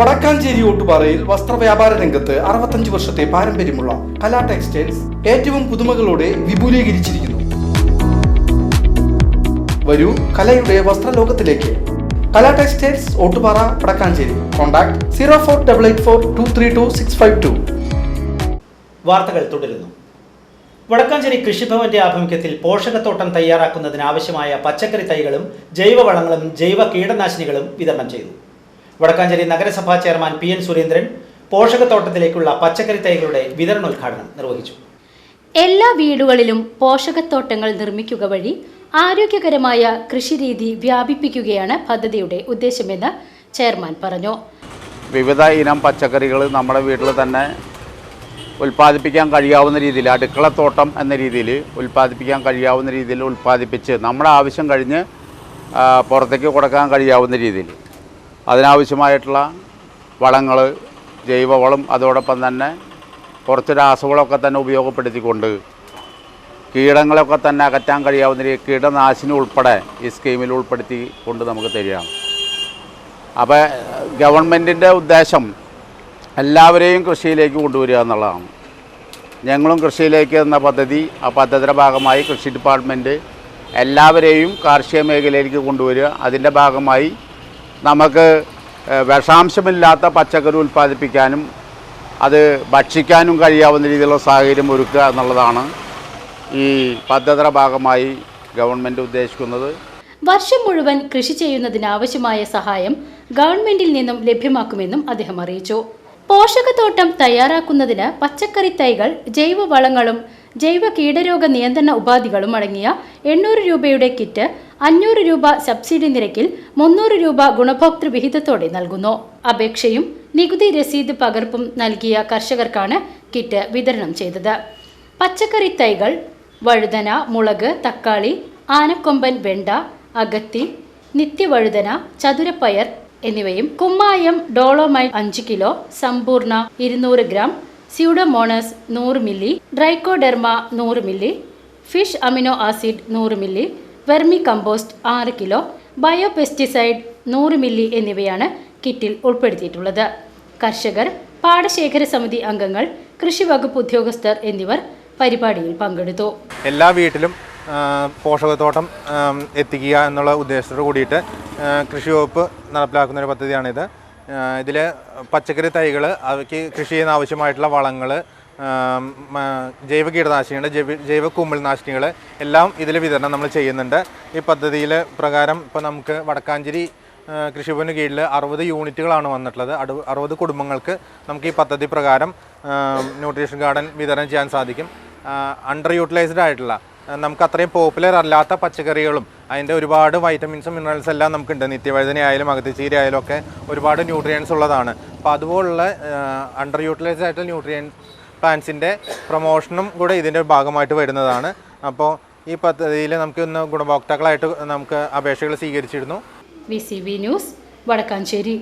വടക്കാഞ്ചേരി ഓട്ടുപാറയിൽ വസ്ത്രവ്യാപാര രംഗത്ത് അറുപത്തഞ്ച് വർഷത്തെ പാരമ്പര്യമുള്ള കലാ ടെക്സ്റ്റൈൽസ് ഏറ്റവും പുതുമകളോടെ വിപുലീകരിച്ചിരിക്കുന്നു. വരൂ കലയുടെ വസ്ത്രലോകത്തിലേക്ക്. Kala textiles Ottupara Vadakkanchery. Contact zero four double eight four two three two six five two. വാർത്തകൾ തുടരുന്നു. വടക്കാഞ്ചേരി കൃഷിഭവന്റെ ആഭിമുഖ്യത്തിൽ പോഷകത്തോട്ടം തയ്യാറാക്കുന്നതിന് ആവശ്യമായ പച്ചക്കറി തൈകളും ജൈവവളങ്ങളും ജൈവ കീടനാശിനികളും വിതരണം ചെയ്തു. വടക്കാഞ്ചേരി നഗരസഭാ ചെയർമാൻ പി എൻ സുരേന്ദ്രൻ പോഷകത്തോട്ടത്തിലേക്കുള്ള പച്ചക്കറി തൈകളുടെ വിതരണോദ്ഘാടനം നിർവഹിച്ചു. എല്ലാ വീടുകളിലും പോഷകത്തോട്ടങ്ങൾ നിർമ്മിക്കുക വഴി ആരോഗ്യകരമായ കൃഷിരീതി വ്യാപിപ്പിക്കുകയാണ് പദ്ധതിയുടെ ഉദ്ദേശമെന്ന് ചെയർമാൻ പറഞ്ഞു. വിവിധ ഇനം പച്ചക്കറികൾ നമ്മുടെ വീട്ടിൽ തന്നെ ഉൽപ്പാദിപ്പിക്കാൻ കഴിയാവുന്ന രീതിയിൽ അടുക്കളത്തോട്ടം എന്ന രീതിയിൽ ഉൽപ്പാദിപ്പിക്കാൻ കഴിയാവുന്ന രീതിയിൽ ഉൽപ്പാദിപ്പിച്ച് നമ്മുടെ ആവശ്യം കഴിഞ്ഞ് പുറത്തേക്ക് കൊടുക്കാൻ കഴിയാവുന്ന രീതിയിൽ അതിനാവശ്യമായിട്ടുള്ള വളങ്ങൾ ജൈവവളം അതോടൊപ്പം തന്നെ കുറച്ച് രാസവളമൊക്കെ തന്നെ ഉപയോഗപ്പെടുത്തിക്കൊണ്ട് കീടങ്ങളൊക്കെ തന്നെ അകറ്റാൻ കഴിയാവുന്ന രീതി കീടനാശിനി ഉൾപ്പെടെ ഈ സ്കീമിൽ ഉൾപ്പെടുത്തി കൊണ്ട് നമുക്ക് തരികയാണ് അപ്പോൾ ഗവൺമെന്റിന്റെ ഉദ്ദേശം എല്ലാവരെയും കൃഷിയിലേക്ക് കൊണ്ടുവരിക എന്നുള്ളതാണ്. ഞങ്ങളും കൃഷിയിലേക്ക് എന്ന പദ്ധതി ആ പദ്ധതിയുടെ ഭാഗമായി കൃഷി ഡിപ്പാർട്ട്മെന്റ് എല്ലാവരെയും കാർഷിക മേഖലയിലേക്ക് കൊണ്ടുവരിക. അതിന്റെ ഭാഗമായി നമുക്ക് വിഷാംശമില്ലാത്ത പച്ചക്കറി ഉൽപ്പാദിപ്പിക്കാനും അത് ഭക്ഷിക്കാനും കഴിയാവുന്ന രീതിയിലുള്ള സാഹചര്യം ഒരുക്കുക എന്നുള്ളതാണ് ഈ പദ്ധതിയുടെ ഭാഗമായി ഗവൺമെന്റ് ഉദ്ദേശിക്കുന്നത്. വർഷം മുഴുവൻ കൃഷി ചെയ്യുന്നതിനാവശ്യമായ സഹായം ഗവൺമെന്റിൽ നിന്നും ലഭ്യമാക്കുമെന്നും അദ്ദേഹം അറിയിച്ചു. പോഷകത്തോട്ടം തയ്യാറാക്കുന്നതിന് പച്ചക്കറി തൈകൾ ജൈവവളങ്ങളും ജൈവ കീടരോഗ നിയന്ത്രണ ഉപാധികളും അടങ്ങിയ എണ്ണൂറ് രൂപയുടെ കിറ്റ് അഞ്ഞൂറ് രൂപ സബ്സിഡി നിരക്കിൽ മുന്നൂറ് രൂപ ഗുണഭോക്തൃ വിഹിതത്തോടെ നൽകുന്നു. അപേക്ഷയും നികുതി രസീത് പകർപ്പും നൽകിയ കർഷകർക്കാണ് കിറ്റ് വിതരണം ചെയ്തത്. പച്ചക്കറി തൈകൾ വഴുതന മുളക് തക്കാളി ആനക്കൊമ്പൻ വെണ്ട അകത്തി നിത്യവഴുതന ചതുരപ്പയർ എന്നിവയും കുമ്മായം ഡോളോമൈറ്റ് അഞ്ച് കിലോ സമ്പൂർണ ഇരുന്നൂറ് ഗ്രാം സ്യൂഡോമോണസ് നൂറ് മില്ലി. ഡ്രൈക്കോഡെർമ നൂറ് മില്ലി. ഫിഷ് അമിനോ ആസിഡ് നൂറ് മില്ലി. വെർമി കമ്പോസ്റ്റ് ആറ് കിലോ. ബയോ പെസ്റ്റിസൈഡ് നൂറ് മില്ലി എന്നിവയാണ് കിറ്റിൽ ഉൾപ്പെടുത്തിയിട്ടുള്ളത്. കർഷകർ പാടശേഖര സമിതി അംഗങ്ങൾ കൃഷി വകുപ്പ് ഉദ്യോഗസ്ഥർ എന്നിവർ പരിപാടിയിൽ പങ്കെടുത്തു. എല്ലാ വീട്ടിലും പോഷകത്തോട്ടം എത്തിക്കുക എന്നുള്ള ഉദ്ദേശത്തോട് കൂടിയിട്ട് കൃഷി വകുപ്പ് നടപ്പിലാക്കുന്ന ഒരു പദ്ധതിയാണിത്. ഇതിൽ പച്ചക്കറി തൈകൾ അവയ്ക്ക് കൃഷി ചെയ്യുന്ന ആവശ്യമായിട്ടുള്ള വളങ്ങൾ ജൈവ കീടനാശിനികൾ ജൈവ ജൈവ കുമ്പിൾനാശിനികൾ എല്ലാം ഇതിൽ വിതരണം നമ്മൾ ചെയ്യുന്നുണ്ട്. ഈ പദ്ധതിയിൽ പ്രകാരം ഇപ്പോൾ നമുക്ക് വടക്കാഞ്ചേരി കൃഷിഭവന് കീഴിൽ അറുപത് യൂണിറ്റുകളാണ് വന്നിട്ടുള്ളത്. അടു അറുപത് കുടുംബങ്ങൾക്ക് നമുക്ക് ഈ പദ്ധതി പ്രകാരം ന്യൂട്രീഷൻ ഗാർഡൻ വിതരണം ചെയ്യാൻ സാധിക്കും. അണ്ടർ യൂട്ടിലൈസ്ഡ് ആയിട്ടുള്ള നമുക്ക് അത്രയും പോപ്പുലർ അല്ലാത്ത പച്ചക്കറികളും അതിന്റെ ഒരുപാട് വൈറ്റമിൻസും മിനറൽസ് എല്ലാം നമുക്കുണ്ട്. നിത്യവഴുതന ആയാലും അകത്തിച്ചീര ആയാലും ഒക്കെ ഒരുപാട് ന്യൂട്രിയൻസ് ഉള്ളതാണ്. അപ്പോൾ അതുപോലുള്ള അണ്ടർ യൂട്ടിലൈസ്ഡ് ആയിട്ടുള്ള ന്യൂട്രിയൻ പ്ലാന്റ്സിന്റെ പ്രൊമോഷനും കൂടെ ഇതിന്റെ ഭാഗമായിട്ട് വരുന്നതാണ്. അപ്പോൾ ഈ പദ്ധതിയിൽ നമുക്ക് ഇന്ന് ഗുണഭോക്താക്കളായിട്ട് നമുക്ക് അപേക്ഷകൾ സ്വീകരിച്ചിരുന്നു. V news Vadakkanchery.